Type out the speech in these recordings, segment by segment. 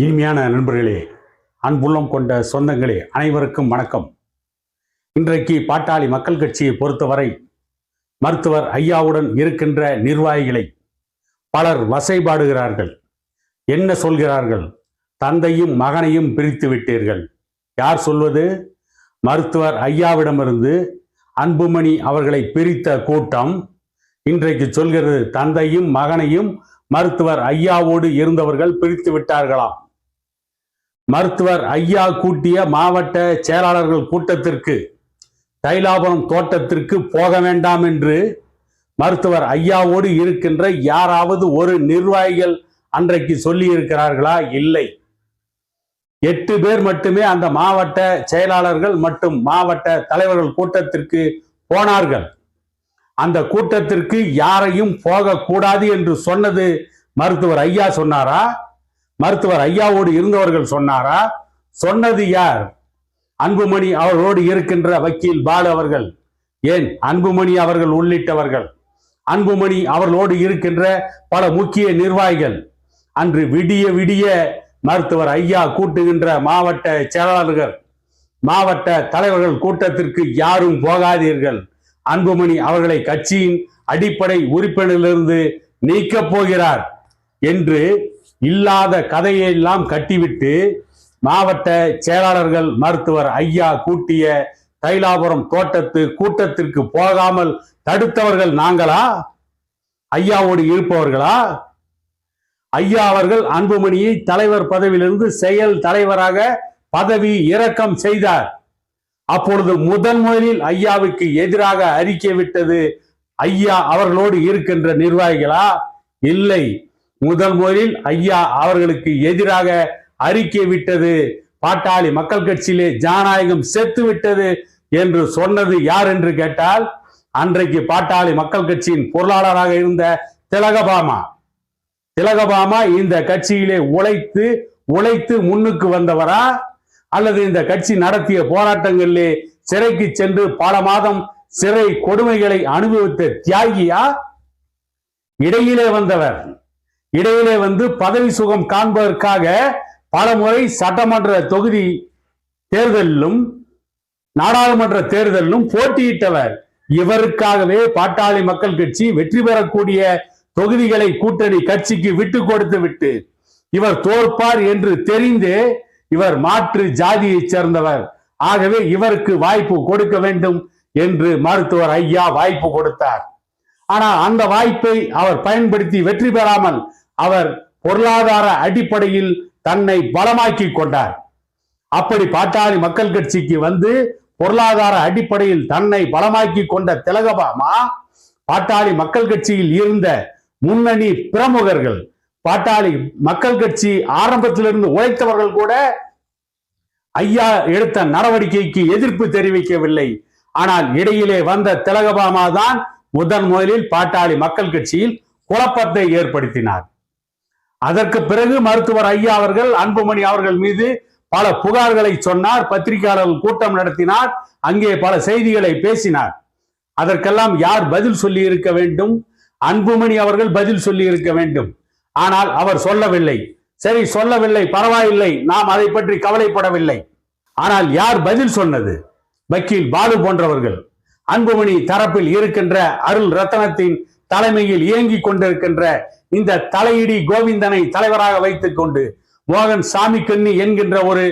இனிமையான நண்பர்களே அன்புள்ளம் கொண்ட சொந்தங்களே அனைவருக்கும் வணக்கம். இன்றைக்கு பாட்டாளி மக்கள் கட்சியை பொறுத்தவரை மருத்துவர் ஐயாவுடன் இருக்கின்ற நிர்வாகிகளை பலர் வசைபாடுகிறார்கள். என்ன சொல்கிறார்கள்? தந்தையும் மகனையும் பிரித்து விட்டீர்கள். யார் சொல்வது? மருத்துவர் ஐயாவிடமிருந்து அன்புமணி அவர்களை பிரித்த கூட்டம். இன்றைக்கு சொல்கிறது தந்தையும் மகனையும் மருத்துவர் ஐயாவோடு இருந்தவர்கள் பிரித்து விட்டார்களாம். மருத்துவர் ஐயா கூட்டிய மாவட்ட செயலாளர்கள் கூட்டத்திற்கு தைலாபுரம் தோட்டத்திற்கு போக வேண்டாம் என்று மருத்துவர் ஐயாவோடு இருக்கின்ற யாராவது ஒரு நிர்வாகிகள் அன்றைக்கு சொல்லி இருக்கிறார்களா இல்லை. எட்டு பேர் மட்டுமே அந்த மாவட்ட செயலாளர்கள் மற்றும் மாவட்ட தலைவர்கள் கூட்டத்திற்கு போனார்கள். அந்த கூட்டத்திற்கு யாரையும் போகக்கூடாது என்று சொன்னது மருத்துவர் ஐயா சொன்னாரா? மருத்துவர் ஐயாவோடு இருந்தவர்கள் சொன்னாரா? சொன்னது யார்? அன்புமணி அவர்களோடு இருக்கின்ற வக்கீல் பால் அவர்கள். ஏன்? அன்புமணி அவர்கள் உள்ளிட்டவர்கள். அன்புமணி அவர்களோடு இருக்கின்ற பல முக்கிய நிர்வாகிகள். அன்று விடிய விடிய மருத்துவர் ஐயா கூட்டுகின்ற மாவட்ட செயலாளர்கள் மாவட்ட தலைவர்கள் கூட்டத்திற்கு யாரும் போகாதீர்கள். அன்புமணி அவர்களை கட்சியின் அடிப்படை உறுப்பினரிலிருந்து நீக்கப் போகிறார் என்று இல்லாத கதையெல்லாம் கட்டிவிட்டு மாவட்ட செயலாளர்கள் மருத்துவர் ஐயா கூட்டிய தைலாபுரம் தோட்டத்து கூட்டத்திற்கு போகாமல் தடுத்தவர்கள் நாங்களா? ஐயாவோடு இருப்பவர்களா? ஐயா அவர்கள் அன்புமணியை தலைவர் பதவியிலிருந்து செயல் தலைவராக பதவி இறக்கம் செய்தார். அப்பொழுது முதன் முதலில் ஐயாவுக்கு எதிராக அறிக்கை விட்டது ஐயா அவர்களோடு இருக்கின்ற நிர்வாகிகளா? இல்லை. முதல் முதலில் ஐயா அவர்களுக்கு எதிராக அறிக்கை விட்டது. பாட்டாளி மக்கள் கட்சியிலே ஜனநாயகம் செத்து விட்டது என்று சொன்னது யார் என்று கேட்டால் அன்றைக்கு பாட்டாளி மக்கள் கட்சியின் பொருளாளராக இருந்த திலகபாமா. திலகபாமா இந்த கட்சியிலே உழைத்து உழைத்து முன்னுக்கு வந்தவரா? அல்லது இந்த கட்சி நடத்திய போராட்டங்களிலே சிறைக்கு சென்று பல மாதம் சிறை கொடுமைகளை அனுபவித்த தியாகியா? இடையிலே வந்தவர். இடையிலே வந்து பதவி சுகம் காண்பதற்காக பல முறை சட்டமன்ற தொகுதி தேர்தலிலும் நாடாளுமன்ற தேர்தலிலும் போட்டியிட்டவர். இவருக்காகவே பாட்டாளி மக்கள் கட்சி வெற்றி பெறக்கூடிய தொகுதிகளை கூட்டணி கட்சிக்கு விட்டு கொடுத்து விட்டு இவர் தோற்பார் என்று தெரிந்து இவர் மாற்று ஜாதியைச் சேர்ந்தவர். ஆகவே இவருக்கு வாய்ப்பு கொடுக்க வேண்டும் என்று மருத்துவர் ஐயா வாய்ப்பு கொடுத்தார். ஆனால் அந்த வாய்ப்பை அவர் பயன்படுத்தி வெற்றி பெறாமல் அவர் பொருளாதார அடிப்படையில் தன்னை பலமாக்கி கொண்டார். அப்படி பாட்டாளி மக்கள் கட்சிக்கு வந்து பொருளாதார அடிப்படையில் தன்னை பலமாக்கி கொண்ட திலகபாமா பாட்டாளி மக்கள் கட்சியில் இருந்த முன்னணி பிரமுகர்கள் பாட்டாளி மக்கள் கட்சி ஆரம்பத்திலிருந்து உழைத்தவர்கள் கூட ஐயா எடுத்த நடவடிக்கைக்கு எதிர்ப்பு தெரிவிக்கவில்லை. ஆனால் இடையிலே வந்த திலகபாமா தான் முதன் முதலில் பாட்டாளி மக்கள் கட்சியில் குழப்பத்தை ஏற்படுத்தினார். அதற்கு பிறகு மருத்துவர் ஐயா அவர்கள் அன்புமணி அவர்கள் மீது பல புகார்களை சொன்னார் பத்திரிகையாளர்கள் கூட்டம் நடத்தினார் அங்கே பல செய்திகளை பேசினார். அதற்கெல்லாம் யார் பதில் சொல்லி இருக்க வேண்டும்? அன்புமணி அவர்கள் பதில் சொல்லி இருக்க வேண்டும். ஆனால் அவர் சொல்லவில்லை. சரி சொல்லவில்லை பரவாயில்லை நாம் அதை பற்றி கவலைப்படவில்லை. ஆனால் யார் பதில் சொன்னது? வக்கீல் பாலு போன்றவர்கள். அன்புமணி தரப்பில் இருக்கின்ற அருள் ரத்தனத்தின் தலைமையில் இயங்கிக் கொண்டிருக்கின்ற இந்த தலையிடி கோவிந்தனை தலைவராக வைத்துக் கொண்டு மோகன் சாமி கண்ணி என்கின்ற ஒரு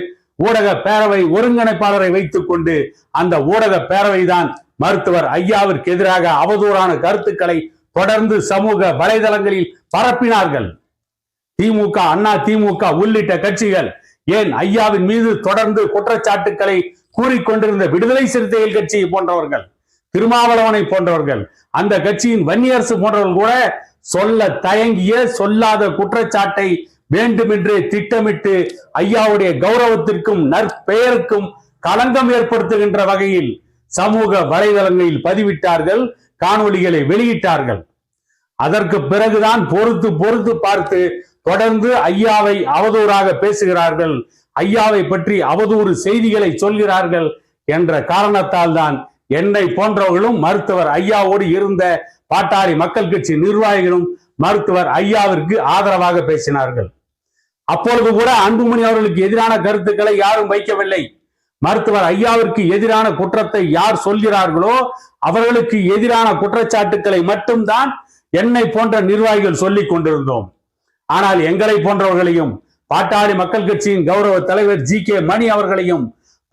ஊடக பேரவை ஒருங்கிணைப்பாளரை வைத்துக் கொண்டு அந்த ஊடக பேரவை தான் மருத்துவர் ஐயாவிற்கு எதிராக அவதூறான கருத்துக்களை தொடர்ந்து சமூக வலைதளங்களில் பரப்பினார்கள். திமுக அண்ணா திமுக உள்ளிட்ட கட்சிகள் ஏன் ஐயாவின் மீது தொடர்ந்து குற்றச்சாட்டுக்களை கூறிக்கொண்டிருந்த விடுதலை சிறுத்தைகள் கட்சியை போன்றவர்கள்? திருமாவளவனை போன்றவர்கள் அந்த கட்சியின் வன்னியரசு போன்றவர்கள் கூட சொல்ல தயங்கிய சொல்லாத குற்றச்சாட்டை வேண்டுமென்றே திட்டமிட்டு ஐயாவுடைய கௌரவத்திற்கும் நற்பெயருக்கும் களங்கம் ஏற்படுத்துகின்ற வகையில் சமூக வலைதளங்களில் பதிவிட்டார்கள் காணொளிகளை வெளியிட்டார்கள். அதற்கு பிறகுதான் பொறுத்து பொறுத்து பார்த்து தொடர்ந்து ஐயாவை அவதூறாக பேசுகிறார்கள் ஐயாவை பற்றி அவதூறு செய்திகளை சொல்கிறார்கள் என்ற காரணத்தால் தான் என்னை போன்றவர்களும் மருத்துவர் ஐயாவோடு இருந்த பாட்டாளி மக்கள் கட்சி நிர்வாகிகளும் மருத்துவர் ஐயாவிற்கு ஆதரவாக பேசினார்கள். அப்பொழுது கூட அன்புமணி அவர்களுக்கு எதிரான கருத்துக்களை யாரும் வைக்கவில்லை. மருத்துவர் ஐயாவிற்கு எதிரான குற்றத்தை யார் சொல்கிறார்களோ அவர்களுக்கு எதிரான குற்றச்சாட்டுக்களை மட்டும்தான் என்னை போன்ற நிர்வாகிகள் சொல்லிக் கொண்டிருந்தோம். ஆனால் எங்களை போன்றவர்களையும் பாட்டாளி மக்கள் கட்சியின் கௌரவ தலைவர் ஜி கே மணி அவர்களையும்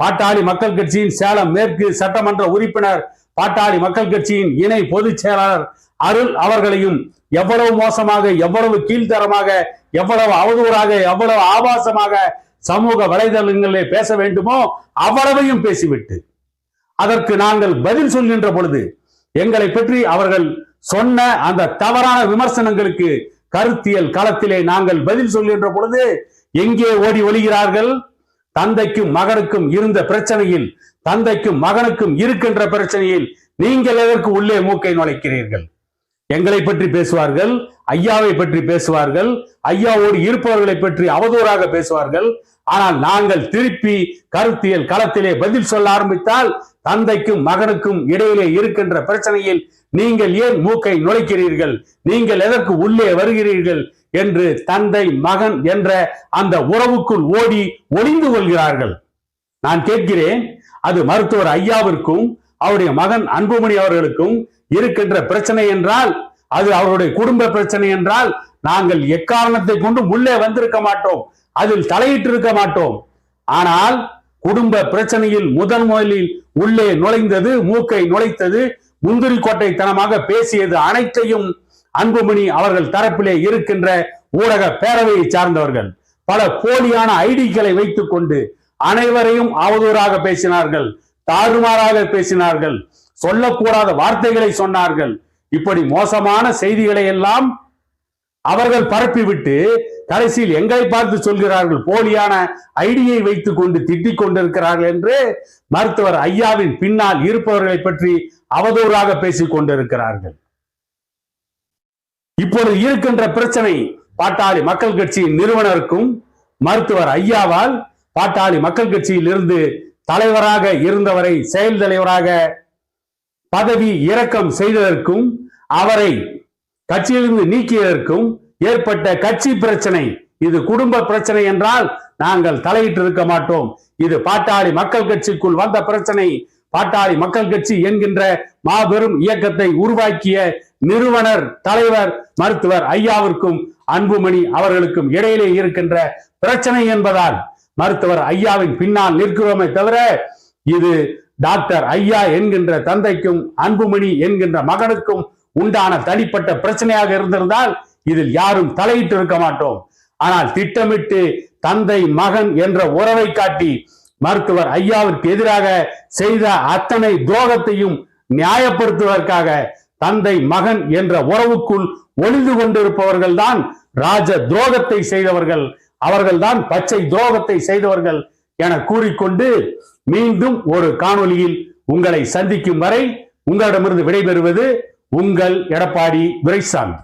பாட்டாளி மக்கள் கட்சியின் சேலம் மேற்கு சட்டமன்ற உறுப்பினர் பாட்டாளி மக்கள் கட்சியின் இணை பொதுச் செயலாளர் அருள் அவர்களையும் எவ்வளவு மோசமாக எவ்வளவு கீழ்த்தரமாக எவ்வளவு அவதூறாக எவ்வளவு ஆபாசமாக சமூக வலைதளங்களிலே பேச வேண்டுமோ அவ்வளவையும் பேசிவிட்டு. அதற்கு நாங்கள் பதில் சொல்கின்ற பொழுது எங்களை பற்றி அவர்கள் சொன்ன அந்த தவறான விமர்சனங்களுக்கு கருத்தியல் களத்திலே நாங்கள் பதில் சொல்கின்ற பொழுது எங்கே ஓடி ஒழிகிறார்கள் தந்தைக்கும் மகனுக்கும் இருந்த பிரச்சனையில் தந்தைக்கும் மகனுக்கும் இருக்கின்ற பிரச்சனையில் நீங்கள் எதற்கு உள்ளே மூக்கை நுழைக்கிறீர்கள்? எங்களை பற்றி பேசுவார்கள் ஐயாவை பற்றி பேசுவார்கள் ஐயாவோடு இருப்பவர்களை பற்றி அவதூறாக பேசுவார்கள். ஆனால் நாங்கள் திருப்பி கருத்தியல் களத்திலே பதில் சொல்ல ஆரம்பித்தால் தந்தைக்கும் மகனுக்கும் இடையிலே இருக்கின்ற பிரச்சனையில் நீங்கள் ஏன் மூக்கை நுழைக்கிறீர்கள்? நீங்கள் எதற்கு உள்ளே வருகிறீர்கள்? என்று தந்தை மகன் என்ற அந்த உறவுக்குள் ஓடி ஒளிந்து கொள்கிறார்கள். நான் கேட்கிறேன் அது மருத்துவர் ஐயாவிற்கும் அவருடைய மகன் அன்புமணி அவர்களுக்கும் இருக்கின்ற பிரச்சனை என்றால் அது அவருடைய குடும்ப பிரச்சனை என்றால் நாங்கள் எக்காரணத்தை கொண்டு உள்ளே வந்திருக்க மாட்டோம் அதில் தலையிட்டு இருக்க மாட்டோம். ஆனால் குடும்ப பிரச்சனையில் முதன் முதலில் உள்ளே நுழைந்தது மூக்கை நுழைத்தது முந்திரி கோட்டைத்தனமாக பேசியது அனைத்தையும் அன்புமணி அவர்கள் தரப்பிலே இருக்கின்ற ஊடக பேரவையை சார்ந்தவர்கள் பல போலியான ஐடிக்களை வைத்துக் கொண்டு அனைவரையும் அவதூறாக பேசினார்கள் தாறுமாறாக பேசினார்கள் சொல்லக்கூடாத வார்த்தைகளை சொன்னார்கள். இப்படி மோசமான செய்திகளை எல்லாம் அவர்கள் பரப்பிவிட்டு கடைசியில் எங்களை பார்த்து சொல்கிறார்கள் போலியான ஐடியை வைத்துக் கொண்டு திட்டிக் கொண்டிருக்கிறார்கள் என்று மருத்துவர் ஐயாவின் பின்னால் இருப்பவர்களை பற்றி அவதூறாக பேசிக் கொண்டிருக்கிறார்கள். இப்பொழுது இருக்கின்ற பிரச்சனை பாட்டாளி மக்கள் கட்சியின் நிறுவனருக்கும் மருத்துவர் ஐயாவால் பாட்டாளி மக்கள் கட்சியில் இருந்து தலைவராக இருந்தவரை செயல் தலைவராக பதவி இறக்கம் செய்ததற்கும் அவரை கட்சியிலிருந்து நீக்கியதற்கும் ஏற்பட்ட கட்சி பிரச்சனை இது குடும்ப பிரச்சனை என்றால் நாங்கள் தலையிட்டு இருக்க மாட்டோம். இது பாட்டாளி மக்கள் கட்சிக்குள் வந்த பிரச்சனை. பாட்டாளி மக்கள் கட்சி என்கின்ற மாபெரும் இயக்கத்தை உருவாக்கிய நிறுவனர் தலைவர் மருத்துவர் ஐயாவிற்கும் அன்புமணி அவர்களுக்கும் இடையிலே இருக்கின்ற பிரச்சனை என்பதால் மருத்துவர் ஐயாவின் பின்னால் நிற்கிறோமே தவிர இது டாக்டர் ஐயா என்கின்ற தந்தைக்கும் அன்புமணி என்கின்ற மகனுக்கும் உண்டான தனிப்பட்ட பிரச்சனையாக இருந்திருந்தால் இதில் யாரும் தலையிட்டு இருக்க மாட்டோம். ஆனால் திட்டமிட்டு தந்தை மகன் என்ற உறவை காட்டி மருத்துவர் ஐயாவிற்கு எதிராக செய்த அத்தனை துரோகத்தையும் நியாயப்படுத்துவதற்காக தந்தை மகன் என்ற உறவுக்குள் ஒளிந்து கொண்டிருப்பவர்கள் தான் ராஜ துரோகத்தை செய்தவர்கள். அவர்கள்தான் பச்சை துரோகத்தை செய்தவர்கள் என கூறிக்கொண்டு மீண்டும் ஒரு காணொலியில் உங்களை சந்திக்கும் வரை உங்களிடமிருந்து விடைபெறுவது உங்கள் எடப்பாடி துரைசாமி